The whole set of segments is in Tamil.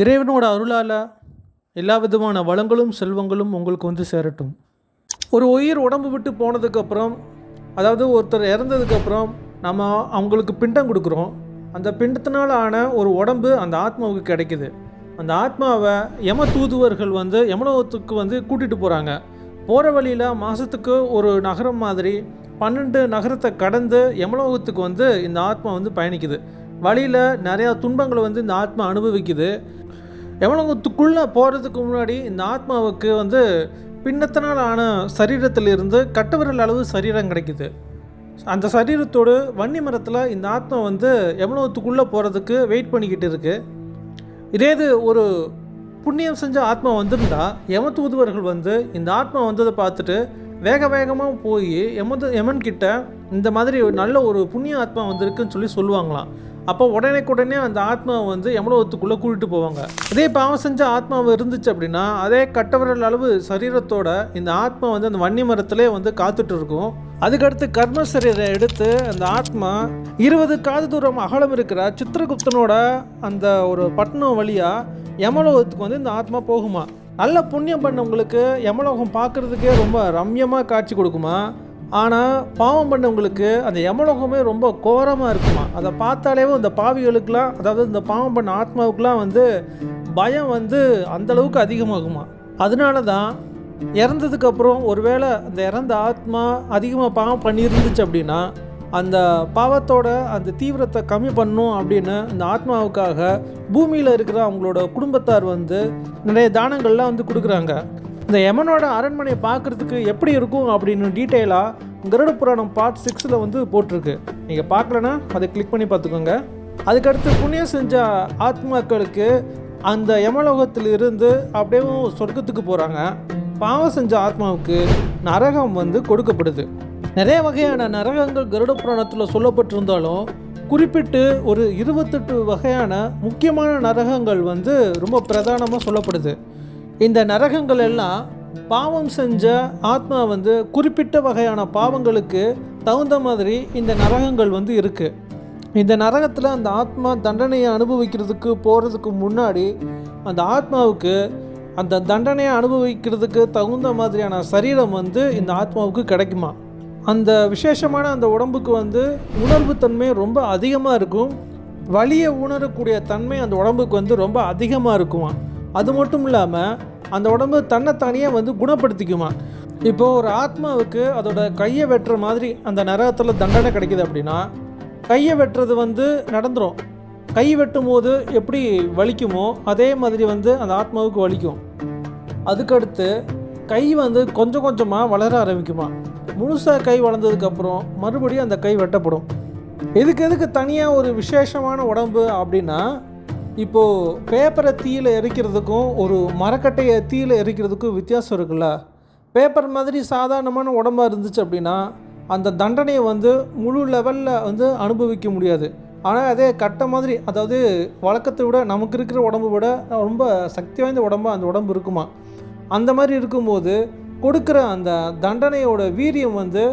இறைவனோட அருளால் எல்லா விதமான வளங்களும் செல்வங்களும் உங்களுக்கு வந்து சேரட்டும். ஒரு உயிர் உடம்பு விட்டு போனதுக்கப்புறம் அதாவது ஒருத்தர் இறந்ததுக்கப்புறம் நம்ம அவங்களுக்கு பிண்டம் கொடுக்குறோம். அந்த பிண்டத்தினால் ஆன ஒரு உடம்பு அந்த ஆத்மாவுக்கு கிடைக்குது. அந்த ஆத்மாவை யம தூதுவர்கள் வந்து யமலோகத்துக்கு வந்து கூட்டிகிட்டு போகிறாங்க போகிற வழியில் மாதத்துக்கு ஒரு நகரம் மாதிரி பன்னெண்டு நகரத்தை கடந்து யமலோகத்துக்கு வந்து இந்த ஆத்மா வந்து பயணிக்குது. வழியில் நிறையா துன்பங்களை வந்து இந்த ஆத்மா அனுபவிக்குது. எவ்வளோத்துக்குள்ளே போகிறதுக்கு முன்னாடி இந்த ஆத்மாவுக்கு வந்து பின்னத்தினால் ஆன சரீரத்திலிருந்து கட்டவிரல் அளவு சரீரம் கிடைக்குது. அந்த சரீரத்தோடு வன்னி மரத்தில் இந்த ஆத்மா வந்து எவ்வளோத்துக்குள்ளே போகிறதுக்கு வெயிட் பண்ணிக்கிட்டு இருக்குது இதே இது ஒரு புண்ணியம் செஞ்ச ஆத்மா வந்திருந்தா யம தூதுவர்கள் வந்து இந்த ஆத்மா வந்ததை பார்த்துட்டு வேக வேகமாக போய் எமது யமன் கிட்ட இந்த மாதிரி நல்ல ஒரு புண்ணிய ஆத்மா வந்திருக்குன்னு சொல்லி சொல்லுவாங்களாம். அப்போ உடனேக்குடனே அந்த ஆத்மாவை வந்து யமலோகத்துக்குள்ளே கூட்டிட்டு போவாங்க. அதே பாவம் செஞ்ச ஆத்மாவை இருந்துச்சு அப்படின்னா அதே கட்டவரல் அளவு சரீரத்தோட இந்த ஆத்மா வந்து அந்த வன்னி மரத்திலே வந்து காத்துட்டு இருக்கும் அதுக்கடுத்து கர்ம சரீரை எடுத்து அந்த ஆத்மா இருபது காது தூரம் அகலம் இருக்கிற சித்திரகுப்தனோட அந்த ஒரு பட்டணம் வழியாக யமலோகத்துக்கு வந்து இந்த ஆத்மா போகுமா? நல்ல புண்ணியம் பண்ணவங்களுக்கு யமலோகம் பார்க்குறதுக்கே ரொம்ப ரம்யமாக காட்சி கொடுக்குமா? ஆனால் பாவம் பண்ணவங்களுக்கு அந்த யமலோகமே ரொம்ப கோரமாக இருக்குமா? அதை பார்த்தாலே இந்த பாவிகளுக்கெலாம் அதாவது இந்த பாவம் பண்ண ஆத்மாவுக்கெலாம் வந்து பயம் வந்து அந்தளவுக்கு அதிகமாகுமா? அதனால தான் இறந்ததுக்கப்புறம் ஒருவேளை அந்த இறந்த ஆத்மா அதிகமாக பாவம் பண்ணியிருந்துச்சு அப்படின்னா அந்த பாவத்தோட அந்த தீவிரத்தை கம்மி பண்ணும் அப்படின்னு அந்த ஆத்மாவுக்காக பூமியில் இருக்கிற அவங்களோட குடும்பத்தார் வந்து நிறைய தானங்கள்லாம் வந்து கொடுக்குறாங்க. இந்த யமனோட அரண்மனையை பார்க்குறதுக்கு எப்படி இருக்கும் அப்படின்னு டீட்டெயிலாக கருட புராணம் பார்ட் சிக்ஸில் வந்து போட்டிருக்கு. நீங்கள் பார்க்கலன்னா அதை கிளிக் பண்ணி பார்த்துக்கோங்க. அதுக்கடுத்து புண்ணியம் செஞ்ச ஆத்மாக்களுக்கு அந்த யமலோகத்தில் இருந்து அப்படியே சொர்க்கத்துக்கு போகிறாங்க பாவம் செஞ்ச ஆத்மாவுக்கு நரகம் வந்து கொடுக்கப்படுது. நிறைய வகையான நரகங்கள் கருட புராணத்தில் சொல்லப்பட்டிருந்தாலும் குறிப்பிட்டு ஒரு இருபத்தெட்டு வகையான முக்கியமான நரகங்கள் வந்து ரொம்ப பிரதானமாக சொல்லப்படுது. இந்த நரகங்கள் எல்லாம் பாவம் செஞ்ச ஆத்மா வந்து குறிப்பிட்ட வகையான பாவங்களுக்கு தகுந்த மாதிரி இந்த நரகங்கள் வந்து இருக்குது இந்த நரகத்தில் அந்த ஆத்மா தண்டனையை அனுபவிக்கிறதுக்கு போகிறதுக்கு முன்னாடி அந்த ஆத்மாவுக்கு அந்த தண்டனையை அனுபவிக்கிறதுக்கு தகுந்த மாதிரியான சரீரம் வந்து இந்த ஆத்மாவுக்கு கிடைக்குமா? அந்த விசேஷமான அந்த உடம்புக்கு வந்து உணர்வு தன்மை ரொம்ப அதிகமாக இருக்கும். வலியை உணரக்கூடிய தன்மை அந்த உடம்புக்கு வந்து ரொம்ப அதிகமாக இருக்குமா? அது மட்டும் இல்லாமல் அந்த உடம்பு தன்னைத்தானியே வந்து குணப்படுத்திக்குமா. இப்போது ஒரு ஆத்மாவுக்கு அதோட கையை வெட்டுற மாதிரி அந்த நரகத்தில் தண்டனை கிடைக்குது அப்படின்னா கையை வெட்டுறது வந்து நடந்துடும் கை வெட்டும் போது எப்படி வலிக்குமோ அதே மாதிரி வந்து அந்த ஆத்மாவுக்கு வலிக்கும். அதுக்கடுத்து கை வந்து கொஞ்சம் கொஞ்சமாக வளர ஆரம்பிக்குமா. முழுசாக கை வளர்ந்ததுக்கப்புறம் மறுபடியும் அந்த கை வெட்டப்படும். எதுக்கு எதுக்கு தனியாக ஒரு விசேஷமான உடம்பு அப்படின்னா இப்போது பேப்பரை தீயில் எரிக்கிறதுக்கும் ஒரு மரக்கட்டையை தீயில் எரிக்கிறதுக்கும் வித்தியாசம் இருக்குல்ல? பேப்பர் மாதிரி சாதாரணமான உடம்பாக இருந்துச்சு அப்படின்னா அந்த தண்டனையை வந்து முழு லெவலில் வந்து அனுபவிக்க முடியாது. ஆனால் அதே கட்டை மாதிரி அதாவது வழக்கத்தை விட நமக்கு இருக்கிற உடம்பு விட ரொம்ப சக்தி வாய்ந்த உடம்பாக அந்த உடம்பு இருக்குமா? அந்த மாதிரி இருக்கும்போது கொடுக்குற அந்த தண்டனையோட வீரியம் வந்து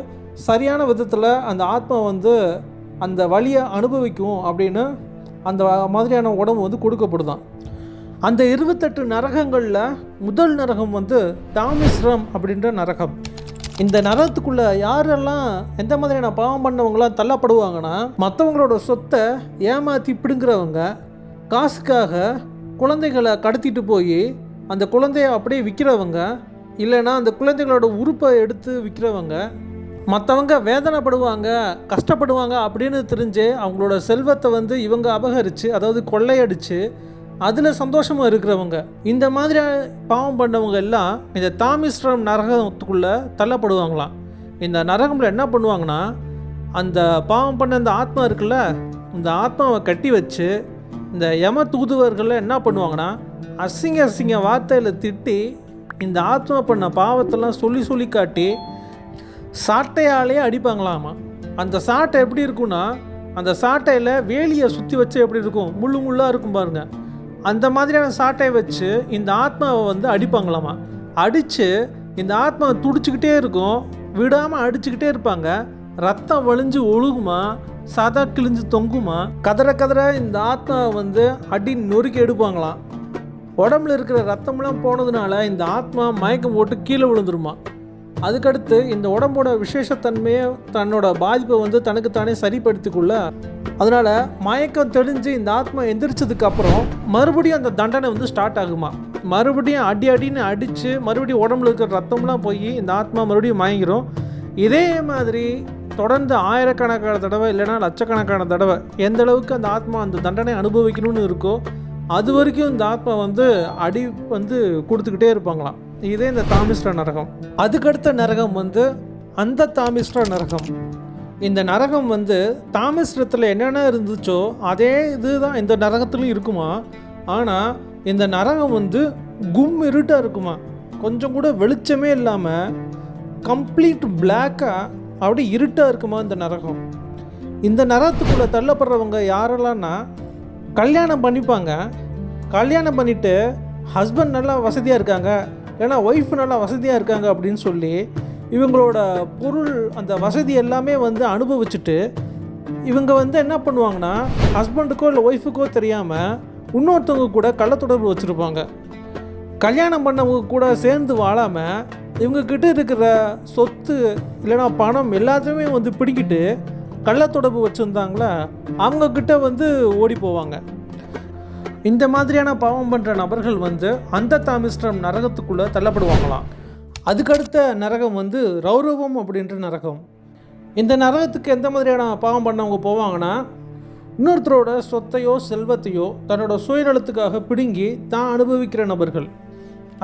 சரியான விதத்தில் அந்த ஆத்மா வந்து அந்த வழியை அனுபவிக்கும் அப்படின்னு அந்த மாதிரியான உடம்பு வந்து கொடுக்கப்படுதான். அந்த இருபத்தெட்டு நரகங்களில் முதல் நரகம் வந்து தாமிஸ்ரம் அப்படின்ற நரகம். இந்த நரகத்துக்குள்ளே யாரெல்லாம் எந்த மாதிரியான பாவம் பண்ணவங்களாம் தள்ளப்படுவாங்கன்னா மற்றவங்களோட சொத்தை ஏமாற்றி பிடுங்குறவங்க காசுக்காக குழந்தைகளை கடத்திட்டு போய் அந்த குழந்தைய அப்படியே விற்கிறவங்க இல்லைன்னா அந்த குழந்தைகளோட உறுப்பை எடுத்து விற்கிறவங்க மற்றவங்க வேதனைப்படுவாங்க கஷ்டப்படுவாங்க அப்படின்னு தெரிஞ்சு அவங்களோட செல்வத்தை வந்து இவங்க அபகரித்து அதாவது கொள்ளையடித்து அதில் சந்தோஷமாக இருக்கிறவங்க. இந்த மாதிரி பாவம் பண்ணவங்க எல்லாம் இந்த தாமிஸ்ரம் நரகத்துக்குள்ளே தள்ளப்படுவாங்களாம். இந்த நரகம்ல என்ன பண்ணுவாங்கன்னா அந்த பாவம் பண்ண அந்த ஆத்மா இருக்குல்ல இந்த ஆத்மாவை கட்டி வச்சு இந்த யம தூதுவர்கள் என்ன பண்ணுவாங்கன்னா அசிங்க அசிங்க வார்த்தையில் திட்டி இந்த ஆத்மா பண்ண பாவத்தெல்லாம் சொல்லி சொல்லி காட்டி சாட்டையாலே அடிப்பாங்களாமா? அந்த சாட்டை எப்படி இருக்கும்னா அந்த சாட்டையில் வேலியை சுற்றி வச்சு எப்படி இருக்கும்? முள்ளு முள்ளாக இருக்கும் பாருங்க. அந்த மாதிரியான சாட்டையை வச்சு இந்த ஆத்மாவை வந்து அடிப்பாங்களாமா? அடித்து இந்த ஆத்மாவை துடிச்சிக்கிட்டே இருக்கும். விடாமல் அடிச்சுக்கிட்டே இருப்பாங்க. ரத்தம் வழிஞ்சு ஒழுகுமா? சதா கிழிஞ்சு தொங்குமா? கதற கதற இந்த ஆத்மாவை வந்து அடி நொறுக்கி எடுப்பாங்களாம் உடம்புல இருக்கிற ரத்தம்லாம் போனதுனால இந்த ஆத்மா மயக்கம் போட்டு கீழே விழுந்துருமா? அதுக்கடுத்து இந்த உடம்போட விசேஷத்தன்மையை தன்னோட பாதிப்பை வந்து தனக்குத்தானே சரிப்படுத்திக்குள்ள அதனால் மயக்கம் தெளிஞ்சு இந்த ஆத்மா எந்திரிச்சதுக்கு அப்புறம் மறுபடியும் அந்த தண்டனை வந்து ஸ்டார்ட் ஆகுமா? மறுபடியும் அடி அடின்னு அடித்து மறுபடியும் உடம்புல இருக்கிற ரத்தம்லாம் போய் இந்த ஆத்மா மறுபடியும் மயங்கிரும். இதே மாதிரி தொடர்ந்து ஆயிரக்கணக்கான தடவை இல்லைன்னா லட்சக்கணக்கான தடவை எந்த அளவுக்கு அந்த ஆத்மா அந்த தண்டனை அனுபவிக்கணும்னு இருக்கோ அது வரைக்கும் இந்த ஆத்மா வந்து அடி வந்து கொடுத்துக்கிட்டே இருப்பாங்களாம். இதே இந்த தாமிஸ்ட்ர நரகம். அதுக்கடுத்த நரகம் வந்து அந்த தாமிஸ்ட்ர நரகம். இந்த நரகம் வந்து தாமிஸ்ரத்தில் என்னென்ன இருந்துச்சோ அதே இதுதான் இந்த நரகத்துலையும் இருக்குமா? ஆனால் இந்த நரகம் வந்து கும் இருட்டாக இருக்குமா? கொஞ்சம் கூட வெளிச்சமே இல்லாமல் கம்ப்ளீட் பிளாக்காக அப்படியே இருட்டாக இருக்குமா இந்த நரகம்? இந்த நரகத்துக்குள்ளே தள்ளப்படுறவங்க யாரெல்லாம்னா கல்யாணம் பண்ணிப்பாங்க. கல்யாணம் பண்ணிவிட்டு ஹஸ்பண்ட் நல்லா வசதியாக இருக்காங்க. ஏன்னா ஒய்ஃப் நல்லா வசதியாக இருக்காங்க அப்படின்னு சொல்லி இவங்களோட பொருள் அந்த வசதி எல்லாமே வந்து அனுபவிச்சுட்டு இவங்க வந்து என்ன பண்ணுவாங்கன்னா ஹஸ்பண்டுக்கோ இல்லை ஒய்ஃபுக்கோ தெரியாமல் இன்னொருத்தவங்க கூட கள்ளத்தொடர்பு வச்சுருப்பாங்க. கல்யாணம் பண்ணவங்க கூட சேர்ந்து வாழாமல் இவங்கக்கிட்ட இருக்கிற சொத்து இல்லைன்னா பணம் எல்லாத்தையுமே வந்து பிடிக்கிட்டு கள்ளத்தொடர்பு வச்சுருந்தாங்களா அவங்கக்கிட்ட வந்து ஓடி போவாங்க. இந்த மாதிரியான பாவம் பண்ணுற நபர்கள் வந்து அந்த தாமிஸ்டம் நரகத்துக்குள்ளே தள்ளப்படுவாங்களாம். அதுக்கடுத்த நரகம் வந்து ரௌரவம் அப்படின்ற நரகம். இந்த நரகத்துக்கு எந்த மாதிரியான பாவம் பண்ணவங்க போவாங்கன்னா இன்னொருத்தரோட சொத்தையோ செல்வத்தையோ தன்னோட சுயநலத்துக்காக பிடுங்கி தான் அனுபவிக்கிற நபர்கள்.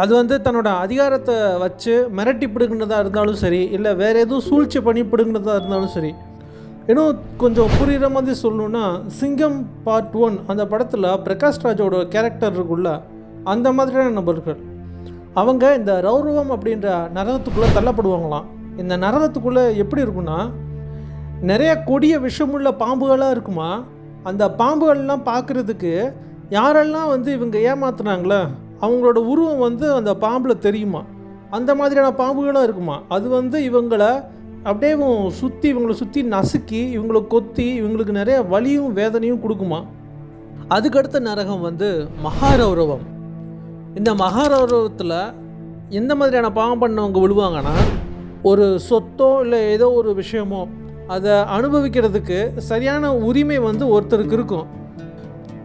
அது வந்து தன்னோட அதிகாரத்தை வச்சு மிரட்டி பிடுங்கினதாக இருந்தாலும் சரி இல்லை வேறு எதுவும் சூழ்ச்சி பண்ணி பிடுங்கினதாக இருந்தாலும் சரி இன்னும் கொஞ்சம் புரிகிற மாதிரி சொல்லணுன்னா சிங்கம் பார்ட் ஒன் அந்த படத்தில் பிரகாஷ் ராஜோட கேரக்டர் இருக்குல்ல அந்த மாதிரியான நபர்கள். அவங்க இந்த ரௌரவம் அப்படின்ற நரகத்துக்குள்ளே தள்ளப்படுவாங்களாம். இந்த நரகத்துக்குள்ளே எப்படி இருக்குன்னா நிறைய கொடிய விஷமுள்ள பாம்புகளாக இருக்குமா? அந்த பாம்புகள்லாம் பார்க்குறதுக்கு யாரெல்லாம் வந்து இவங்க ஏமாத்துனாங்களே? அவங்களோட உருவம் வந்து அந்த பாம்பில் தெரியுமா? அந்த மாதிரியான பாம்புகளாக இருக்குமா? அது வந்து இவங்களை அப்படியே சுற்றி இவங்களை சுற்றி நசுக்கி இவங்களை கொத்தி இவங்களுக்கு நிறைய வலியும் வேதனையும் கொடுக்குமா? அதுக்கடுத்த நரகம் வந்து மகாரௌரவம். இந்த மகாரௌரவத்தில் எந்த மாதிரியான பாவம் பண்ணவங்க விழுவாங்கன்னா ஒரு சொத்தோ இல்லை ஏதோ ஒரு விஷயமோ அதை அனுபவிக்கிறதுக்கு சரியான உரிமை வந்து ஒருத்தருக்கு இருக்கும்.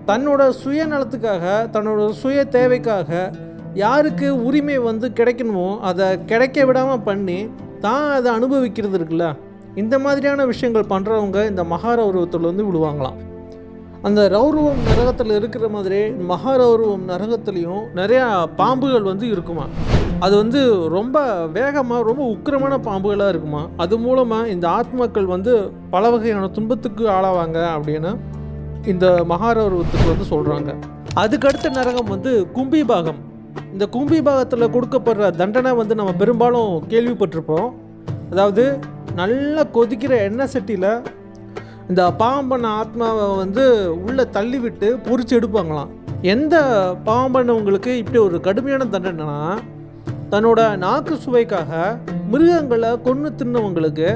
தன்னோட சுயநலத்துக்காக தன்னோட சுய தேவைக்காக யாருக்கு உரிமை வந்து கிடைக்கணுமோ அதை கிடைக்க விடாமல் பண்ணி தான் அதை அனுபவிக்கிறது இருக்குல்ல? இந்த மாதிரியான விஷயங்கள் பண்ணுறவங்க இந்த மகாரௌரவத்தில் வந்து விழுவாங்களாம். அந்த ரௌரவம் நரகத்தில் இருக்கிற மாதிரி மகாரௌரவம் நரகத்துலேயும் நிறையா பாம்புகள் வந்து இருக்குமா அது வந்து ரொம்ப வேகமாக ரொம்ப உக்கிரமான பாம்புகளாக இருக்குமா? அது மூலமாக இந்த ஆத்மாக்கள் வந்து பல வகையான துன்பத்துக்கு ஆளாவாங்க அப்படின்னு இந்த மகாரௌரவத்துக்கு வந்து சொல்கிறாங்க அதுக்கடுத்த நரகம் வந்து கும்பி பாகம். இந்த கும்பி பாகத்தில் கொடுக்கப்படுற தண்டனை வந்து நம்ம பெரும்பாலும் கேள்விப்பட்டிருப்போம். அதாவது நல்லா கொதிக்கிற எண்ணெய் சட்டியில் இந்த பாம்பன் பண்ண ஆத்மாவை வந்து உள்ளே தள்ளிவிட்டு பொறிச்சு எடுப்பாங்களாம். எந்த பாம்பனவங்களுக்கு பண்ணவங்களுக்கு இப்படி ஒரு கடுமையான தண்டனைனா தன்னோட நாக்கு சுவைக்காக மிருகங்களை கொன்று தின்னவங்களுக்கு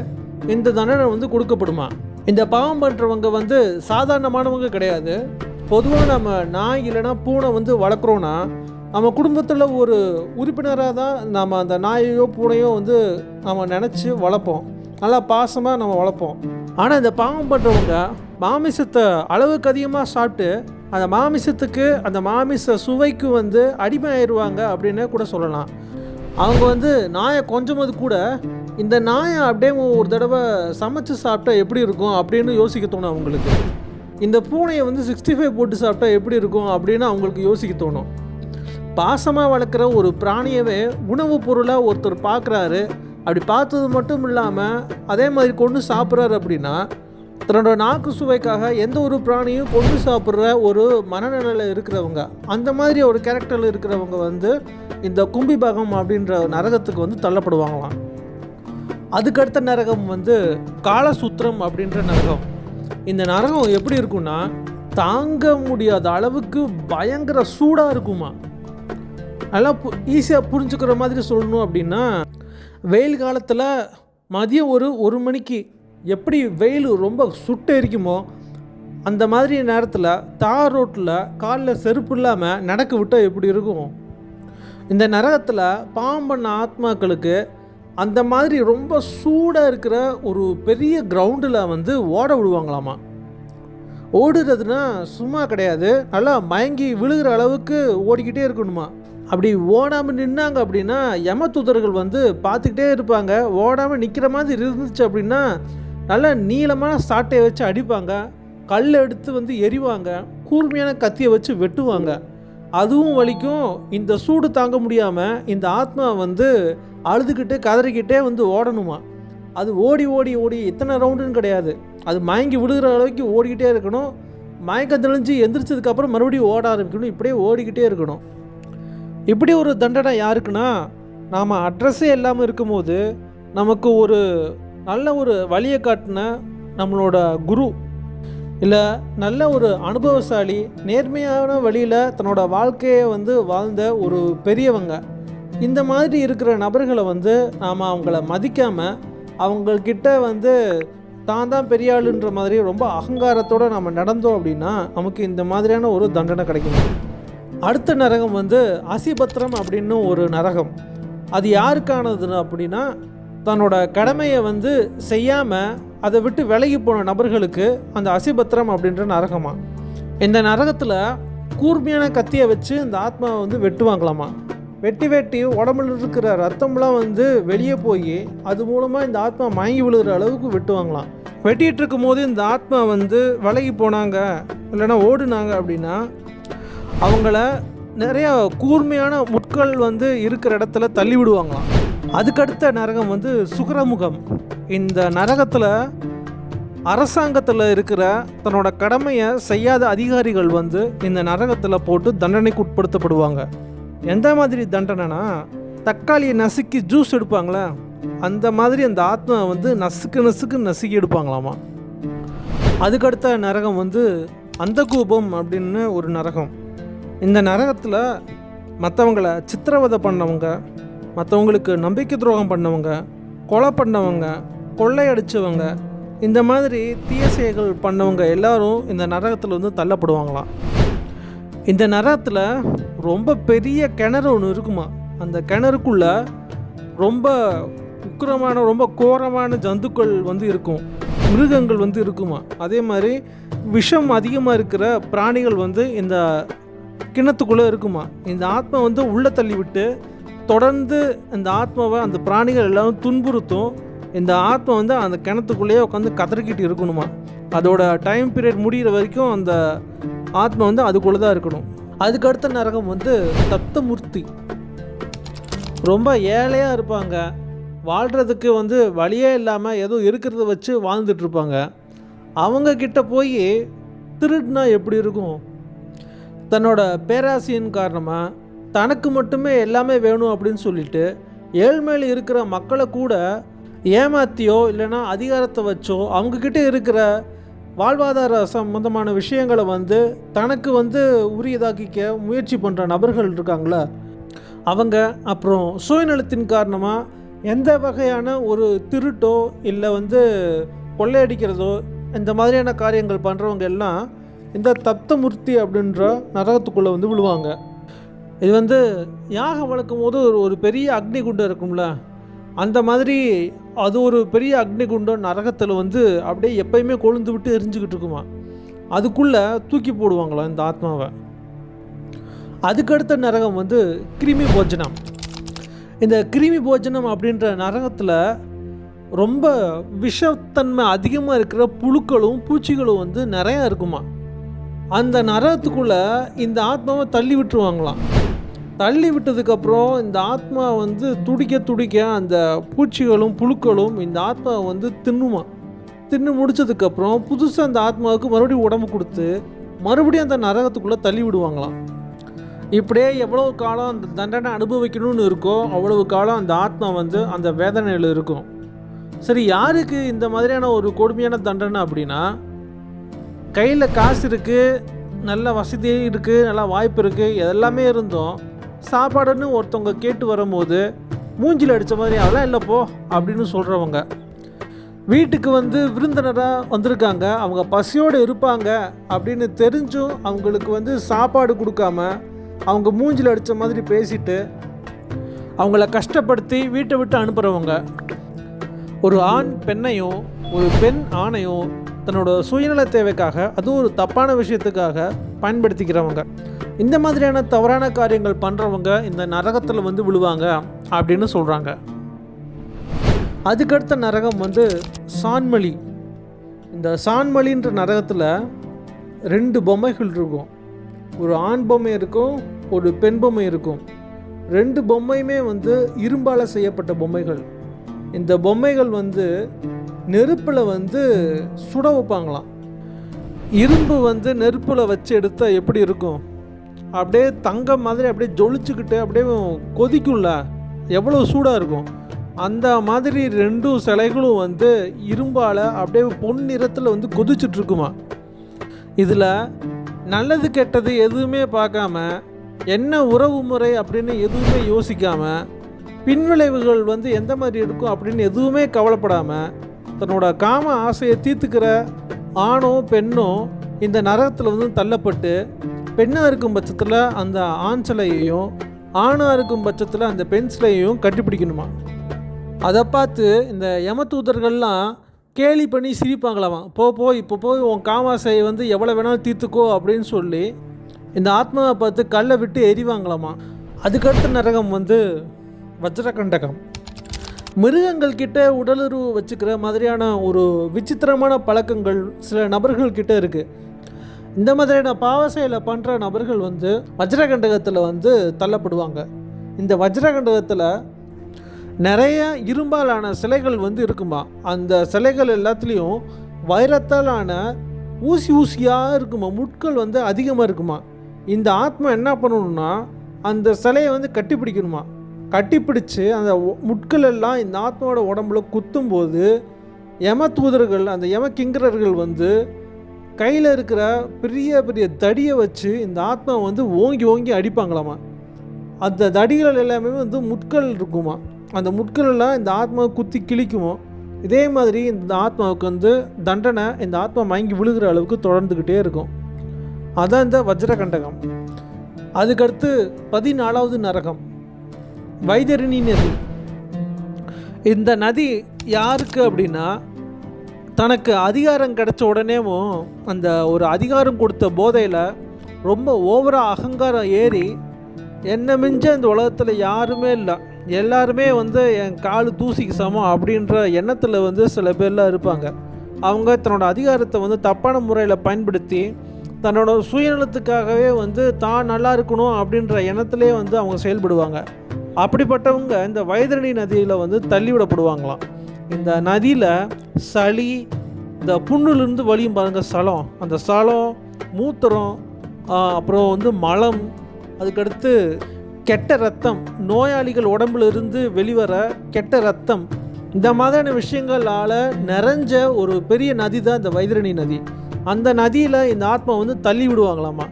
இந்த தண்டனை வந்து கொடுக்கப்படுமா? இந்த பாவம் பண்ணுறவங்க வந்து சாதாரணமானவங்க கிடையாது. பொதுவாக நம்ம நாய் இல்லைன்னா பூனை வந்து வளர்க்குறோன்னா நம்ம குடும்பத்தில் ஒரு உறுப்பினராக தான் நாம் அந்த நாயையோ பூனையோ வந்து நம்ம நினச்சி வளர்ப்போம். நல்லா பாசமாக நம்ம வளர்ப்போம். ஆனால் இந்த பாவம் பண்ணுறவங்க மாமிசத்தை அளவுக்கு அதிகமாக சாப்பிட்டு அந்த மாமிசத்துக்கு அந்த மாமிச சுவைக்கு வந்து அடிமை ஆயிடுவாங்க அப்படின்னு கூட சொல்லலாம். அவங்க வந்து நாயை கொஞ்சமாவது கூட இந்த நாயை அப்படியே ஒரு தடவை சமைச்சு சாப்பிட்டா எப்படி இருக்கும் அப்படின்னு யோசிக்க தோணும் அவங்களுக்கு. இந்த பூனையை வந்து சிக்ஸ்டி ஃபைவ் போட்டு சாப்பிட்டா எப்படி இருக்கும் அப்படின்னு அவங்களுக்கு யோசிக்க தோணும். பாசமாக வளர்க்குற ஒரு பிராணியவே உணவுப் பொருளாக ஒருத்தர் பார்க்குறாரு அப்படி பார்த்தது மட்டும் இல்லாமல் அதே மாதிரி கொண்டு சாப்பிட்றாரு அப்படின்னா தன்னோட நாக்கு சுவைக்காக எந்த ஒரு பிராணியும் கொண்டு சாப்பிட்ற ஒரு மனநிலையில் இருக்கிறவங்க அந்த மாதிரி ஒரு கேரக்டரில் இருக்கிறவங்க வந்து இந்த கும்பிபாகம் அப்படின்ற நரகத்துக்கு வந்து தள்ளப்படுவாங்களாம். அதுக்கடுத்த நரகம் வந்து காலசூத்திரம் அப்படின்ற நரகம். இந்த நரகம் எப்படி இருக்கும்னா தாங்க முடியாத அளவுக்கு பயங்கர சூடாக இருக்குமா. நல்லா பு ஈஸியாக புரிஞ்சுக்கிற மாதிரி சொல்லணும் அப்படின்னா வெயில் காலத்தில் மதியம் ஒரு ஒரு மணிக்கு எப்படி வெயில் ரொம்ப சுட்டு எரிக்குமோ அந்த மாதிரி நேரத்தில் தார் ரோட்டில் காலில் செருப்பு இல்லாமல் நடக்க விட்டால் எப்படி இருக்கும்? இந்த நரகத்தில் பாவம் பண்ண ஆத்மாக்களுக்கு அந்த மாதிரி ரொம்ப சூடாக இருக்கிற ஒரு பெரிய கிரவுண்டில் வந்து ஓட விடுவாங்களாமா? ஓடுறதுனா சும்மா கிடையாது. நல்லா மயங்கி விழுகிற அளவுக்கு ஓடிக்கிட்டே இருக்கணுமா? அப்படி ஓடாமல் நின்னாங்க அப்படின்னா யம தூதர்கள் வந்து பார்த்துக்கிட்டே இருப்பாங்க. ஓடாமல் நிற்கிற மாதிரி இருந்துச்சு அப்படின்னா நல்லா நீளமான சாட்டையை வச்சு அடிப்பாங்க. கல் எடுத்து வந்து எரிவாங்க கூர்மையான கத்தியை வச்சு வெட்டுவாங்க. அதுவும் வலிக்கும். இந்த சூடு தாங்க முடியாமல் இந்த ஆத்மா வந்து அழுதுகிட்டு கதறிக்கிட்டே வந்து ஓடணுமா? அது ஓடி ஓடி ஓடி இத்தனை ரவுண்டுன்னு கிடையாது. அது மயங்கி விழுகிற அளவுக்கு ஓடிக்கிட்டே இருக்கணும். மயக்கம் தெளிஞ்சு எந்திரிச்சதுக்கப்புறம் மறுபடியும் ஓட ஆரம்பிக்கணும். இப்படியே ஓடிக்கிட்டே இருக்கணும். இப்படி ஒரு தண்டனை யாருக்குன்னா நாம் அட்ரஸே இல்லாமல் இருக்கும்போது நமக்கு ஒரு நல்ல ஒரு வழியை காட்டின நம்மளோட குரு இல்லை நல்ல ஒரு அனுபவசாலி நேர்மையான வழியில் தன்னோட வாழ்க்கையை வந்து வாழ்ந்த ஒரு பெரியவங்க இந்த மாதிரி இருக்கிற நபர்களை வந்து நாம் அவங்கள மதிக்காமல் அவங்கக்கிட்ட வந்து தான் தான் பெரிய ஆளுன்ற மாதிரி ரொம்ப அகங்காரத்தோடு நம்ம நடந்தோம் அப்படின்னா நமக்கு இந்த மாதிரியான ஒரு தண்டனை கிடைக்கும்? அடுத்த நரகம் வந்து அசிபத்திரம் அப்படின்னு ஒரு நரகம். அது யாருக்கானது அப்படின்னா தன்னோட கடமையை வந்து செய்யாமல் அதை விட்டு விலகி போன நபர்களுக்கு அந்த அசிபத்திரம் அப்படின்ற நரகமா? இந்த நரகத்தில் கூர்மையான கத்தியை வச்சு இந்த ஆத்மாவை வந்து வெட்டுவாங்களாமா? வெட்டி வெட்டி உடம்புல இருக்கிற ரத்தம்லாம் வந்து வெளியே போய் அது மூலமாக இந்த ஆத்மா மயங்கி விழுகிற அளவுக்கு வெட்டுவாங்களாம். வெட்டிகிட்டு இருக்கும்போது இந்த ஆத்மா வந்து விலகி போனாங்க இல்லைன்னா ஓடுனாங்க அப்படின்னா அவங்கள நிறைய கூர்மையான முட்கள் வந்து இருக்கிற இடத்துல தள்ளி விடுவாங்களாம் அதுக்கடுத்த நரகம் வந்து சுகரமுகம். இந்த நரகத்தில் அரசாங்கத்தில் இருக்கிற தன்னோட கடமையை செய்யாத அதிகாரிகள் வந்து இந்த நரகத்தில் போட்டு தண்டனைக்கு உட்படுத்தப்படுவாங்க. எந்த மாதிரி தண்டனைனா தக்காளியை நசுக்கி ஜூஸ் எடுப்பாங்களே அந்த மாதிரி அந்த ஆத்மா வந்து நசுக்கு நசுக்கு நசுக்கி எடுப்பாங்களாமா. அதுக்கடுத்த நரகம் வந்து அந்தகூபம் அப்படின்னு ஒரு நரகம். இந்த நரகத்தில் மற்றவங்கள சித்திரவதை பண்ணவங்க மற்றவங்களுக்கு நம்பிக்கை துரோகம் பண்ணவங்க கொலை பண்ணவங்க கொள்ளையடிச்சவங்க இந்த மாதிரி தீய செயல்கள் பண்ணவங்க எல்லாரும் இந்த நரகத்தில் வந்து தள்ளப்படுவாங்களாம். இந்த நரகத்தில் ரொம்ப பெரிய கிணறு ஒன்று இருக்குமா? அந்த கிணறுக்குள்ளே ரொம்ப உக்கிரமான ரொம்ப கோரமான ஜந்துக்கள் வந்து இருக்கும். மிருகங்கள் வந்து இருக்குமா? அதே மாதிரி விஷம் அதிகமாக இருக்கிற பிராணிகள் வந்து இந்த கிணத்துக்குள்ளே இருக்குமா? இந்த ஆத்மா வந்து உள்ளே தள்ளிவிட்டு தொடர்ந்து இந்த ஆத்மாவை அந்த பிராணிகள் எல்லாரும் துன்புறுத்தும். இந்த ஆத்மா வந்து அந்த கிணத்துக்குள்ளேயே உட்காந்து கதறிக்கிட்டு இருக்கணுமா? அதோட டைம் பீரியட் முடிகிற வரைக்கும் அந்த ஆத்மா வந்து அதுக்குள்ளே தான் இருக்கணும். அதுக்கு அடுத்த நரகம் வந்து தப்தமூர்த்தி ரொம்ப ஏழையாக இருப்பாங்க. வாழ்கிறதுக்கு வந்து வழியே இல்லாமல் ஏதோ இருக்கிறத வச்சு வாழ்ந்துட்டுருப்பாங்க அவங்கக்கிட்ட அவங்க போய் திருடுனா எப்படி இருக்கும்? தன்னோட பேராசையின் காரணமாக தனக்கு மட்டுமே எல்லாமே வேணும் அப்படின்னு சொல்லிட்டு ஏழ்மையில் இருக்கிற மக்களை கூட ஏமாத்தியோ இல்லைன்னா அதிகாரத்தை வச்சோ அவங்கக்கிட்ட இருக்கிற வாழ்வாதார சம்பந்தமான விஷயங்களை வந்து தனக்கு வந்து உரியதாக்கிக்க முயற்சி பண்ணுற நபர்கள் இருக்காங்களே? அவங்க அப்புறம் சுயநலத்தின் காரணமாக எந்த வகையான ஒரு திருட்டோ இல்லை வந்து கொள்ளையடிக்கிறதோ இந்த மாதிரியான காரியங்கள் பண்ணுறவங்க எல்லாம் இந்த தப்தமூர்த்தி அப்படின்ற நரகத்துக்குள்ளே வந்து விழுவாங்க. இது வந்து யாகம் வளர்க்கும் போது ஒரு ஒரு பெரிய அக்னி குண்டம் இருக்கும்ல அந்த மாதிரி அது ஒரு பெரிய அக்னி குண்டம் நரகத்தில் வந்து அப்படியே எப்பயுமே கொழுந்து விட்டு எரிஞ்சுக்கிட்டு இருக்குமா. அதுக்குள்ளே தூக்கி போடுவாங்களாம் இந்த ஆத்மாவை. அதுக்கடுத்த நரகம் வந்து கிருமி போஜனம். இந்த கிருமி போஜனம் அப்படின்ற நரகத்தில் ரொம்ப விஷத்தன்மை அதிகமாக இருக்கிற புழுக்களும் பூச்சிகளும் வந்து நிறையா இருக்குமா. அந்த நரகத்துக்குள்ளே இந்த ஆத்மாவை தள்ளி விட்டுருவாங்களாம். தள்ளி விட்டதுக்கப்புறம் இந்த ஆத்மா வந்து துடிக்க துடிக்க அந்த பூச்சிகளும் புழுக்களும் இந்த ஆத்மாவை வந்து தின்னுமா. தின்னு முடிச்சதுக்கப்புறம் புதுசாக அந்த ஆத்மாவுக்கு மறுபடியும் உடம்பு கொடுத்து மறுபடியும் அந்த நரகத்துக்குள்ளே தள்ளி விடுவாங்களாம். இப்படியே எவ்வளவு காலம் அந்த தண்டனை அனுபவிக்கணும்னு இருக்கோ அவ்வளவு காலம் அந்த ஆத்மா வந்து அந்த வேதனையில் இருக்கும். சரி யாருக்கு இந்த மாதிரியான ஒரு கொடுமையான தண்டனை அப்படின்னா கையில் காசு இருக்குது நல்ல வசதி இருக்குது நல்லா வாய்ப்பு இருக்குது எல்லாமே இருந்தோம். சாப்பாடுன்னு ஒருத்தவங்க கேட்டு வரும்போது மூஞ்சில் அடித்த மாதிரி அதெல்லாம் இல்லை போ அப்படின்னு சொல்கிறவங்க வீட்டுக்கு வந்து விருந்தினராக வந்திருக்காங்க. அவங்க பசியோடு இருப்பாங்க அப்படின்னு தெரிஞ்சும் அவங்களுக்கு வந்து சாப்பாடு கொடுக்காம அவங்க மூஞ்சில் அடித்த மாதிரி பேசிட்டு அவங்கள கஷ்டப்படுத்தி வீட்டை விட்டு அனுப்புகிறவங்க ஒரு ஆண் பெண்ணையும் ஒரு பெண் ஆணையும் தன்னோட சுயநல தேவைக்காக அதுவும் ஒரு தப்பான விஷயத்துக்காக பயன்படுத்திக்கிறவங்க. இந்த மாதிரியான தவறான காரியங்கள் பண்ணுறவங்க இந்த நரகத்தில் வந்து விழுவாங்க அப்படின்னு சொல்கிறாங்க அதுக்கடுத்த நரகம் வந்து சான்மலி. இந்த சான்மலின்ற நரகத்தில் ரெண்டு பொம்மைகள் இருக்கும். ஒரு ஆண் பொம்மை இருக்கும் ஒரு பெண் பொம்மை இருக்கும். ரெண்டு பொம்மையுமே வந்து இரும்பால் செய்யப்பட்ட பொம்மைகள். இந்த பொம்மைகள் வந்து நெருப்பில் வந்து சுட வைப்பாங்களாம். இரும்பு வந்து நெருப்பில் வச்சு எடுத்தால் எப்படி இருக்கும்? அப்படியே தங்கம் மாதிரி அப்படியே ஜொலிச்சுக்கிட்டு அப்படியே கொதிக்கும்ல. எவ்வளோ சூடாக இருக்கும். அந்த மாதிரி ரெண்டும் சிலைகளும் வந்து இரும்பால் அப்படியே பொன் நிறத்தில் வந்து கொதிச்சுட்ருக்குமா இதில் நல்லது கெட்டது எதுவுமே பார்க்காம என்ன உறவு முறை அப்படின்னு எதுவுமே யோசிக்காமல் பின்விளைவுகள் வந்து எந்த மாதிரி இருக்கும் அப்படின்னு எதுவுமே கவலைப்படாமல் தன்னோட காம ஆசையை தீர்த்துக்கிற ஆணும் பெண்ணும் இந்த நரகத்தில் வந்து தள்ளப்பட்டு பெண்ணாக இருக்கும் பட்சத்தில் அந்த ஆண் சிலையையும் ஆணாக இருக்கும் பட்சத்தில் அந்த பெண் சிலையையும் கட்டிப்பிடிக்கணுமா? அதை பார்த்து இந்த யமதூதர்கள்லாம் கேலி பண்ணி சிரிப்பாங்களாமா? போ போ இப்போ போய் உன் காமாசையை வந்து எவ்வளோ வேணாலும் தீர்த்துக்கோ அப்படின்னு சொல்லி இந்த ஆத்மாவை பார்த்து கல்லை விட்டு எரிவாங்களாமா அதுக்கடுத்த நரகம் வந்து வஜ்ரகண்டகம். மிருகங்கள் கிட்ட உடலுறவு வச்சுக்கிற மாதிரியான ஒரு விசித்திரமான பழக்கங்கள் சில நபர்கள் கிட்ட இருக்குது இந்த மாதிரியான பாவ செயலை பண்ணுற நபர்கள் வந்து வஜ்ரகண்டகத்தில் வந்து தள்ளப்படுவாங்க. இந்த வஜ்ரகண்டகத்தில் நிறைய இரும்பாலான சிலைகள் வந்து இருக்குமா? அந்த சிலைகள் எல்லாத்துலேயும் வைரத்தாலான ஊசி ஊசியாக இருக்குமா? முட்கள் வந்து அதிகமாக இருக்குமா? இந்த ஆத்மா என்ன பண்ணணும்னா அந்த சிலையை வந்து கட்டிப்பிடிக்கணுமா? கட்டிப்பிடிச்சு அந்த முட்களெல்லாம் முட்கள் எல்லாம் இந்த ஆத்மாவோட உடம்புல குத்தும்போது யம தூதர்கள் அந்த யம கிங்கரர்கள் வந்து கையில் இருக்கிற பெரிய பெரிய தடியை வச்சு இந்த ஆத்மா வந்து ஓங்கி ஓங்கி அடிப்பாங்களாமா? அந்த தடிகள் எல்லாமே வந்து முட்கள் இருக்குமா? அந்த முட்கள் எல்லாம் இந்த ஆத்மாவை குத்தி கிழிக்குமோ? இதே மாதிரி இந்த ஆத்மாவுக்கு வந்து தண்டனை இந்த ஆத்மா மயங்கி விழுகிற அளவுக்கு தொடர்ந்துக்கிட்டே இருக்கும். அதான் இந்த வஜ்ரகண்டகம். அதுக்கடுத்து பதினாலாவது நரகம். வைதரணி நதி இந்த நதி யாருக்கு அப்படின்னா தனக்கு அதிகாரம் கிடைச்ச உடனேவும் அந்த ஒரு அதிகாரம் கொடுத்த போதையில் ரொம்ப ஓவராக அகங்காரம் ஏறி என்ன மிஞ்ச இந்த உலகத்தில் யாருமே இல்லை. எல்லாருமே வந்து என் கால் தூசிக்கு சமம் அப்படின்ற எண்ணத்தில் வந்து சில பேர்லாம் இருப்பாங்க. அவங்க தன்னோட அதிகாரத்தை வந்து தப்பான முறையில் பயன்படுத்தி தன்னோட சுயநலத்துக்காகவே வந்து தான் நல்லா இருக்கணும் அப்படின்ற எண்ணத்திலே வந்து அவங்க செயல்படுவாங்க. அப்படிப்பட்டவங்க இந்த வைதரணி நதியில் வந்து தள்ளி விடப்படுவாங்களாம் இந்த நதியில் சளி இந்த புண்ணுலேருந்து வலியும் பாருங்க சலம் அந்த சலம் மூத்திரம் அப்புறம் வந்து மலம் அதுக்கடுத்து கெட்ட ரத்தம் நோயாளிகள் உடம்புல இருந்து வெளிவர கெட்ட ரத்தம். இந்த மாதிரியான விஷயங்களால் நிறைஞ்ச ஒரு பெரிய நதி தான் இந்த வைதரணி நதி. அந்த நதியில் இந்த ஆத்மா வந்து தள்ளி விடுவாங்களாமா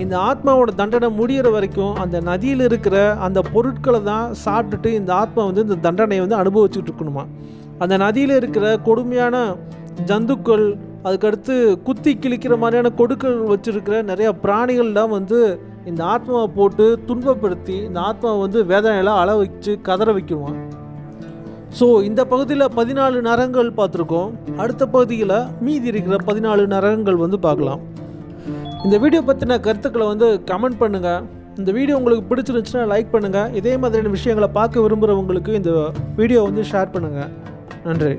இந்த ஆத்மாவோட தண்டனை முடியிற வரைக்கும் அந்த நதியில் இருக்கிற அந்த பொருட்களை தான் சாப்பிட்டுட்டு இந்த ஆத்மா வந்து இந்த தண்டனையை வந்து அனுபவிச்சுட்டு இருக்கணுமா? அந்த நதியில் இருக்கிற கொடுமையான ஜந்துக்கள் அதுக்கடுத்து குத்தி கிழிக்கிற மாதிரியான கொடுக்கள் வச்சுருக்கிற நிறைய பிராணிகள்லாம் வந்து இந்த ஆத்மாவை போட்டு துன்பப்படுத்தி இந்த ஆத்மாவை வந்து வேதனையெல்லாம் அள வச்சு கதற வைக்கிடுவான் ஸோ இந்த பகுதியில் பதினாலு நரங்கள் பார்த்துருக்கோம். அடுத்த பகுதியில் மீதி இருக்கிற பதினாலு நரகங்கள் வந்து பார்க்கலாம். இந்த வீடியோ பற்றின கருத்துக்களை வந்து கமெண்ட் பண்ணுங்கள் இந்த வீடியோ உங்களுக்கு பிடிச்சிருந்துச்சுன்னா லைக் பண்ணுங்கள் இதே மாதிரியான விஷயங்களை பார்க்க விரும்புகிறவங்களுக்கு இந்த வீடியோ வந்து ஷேர் பண்ணுங்கள் நன்றி.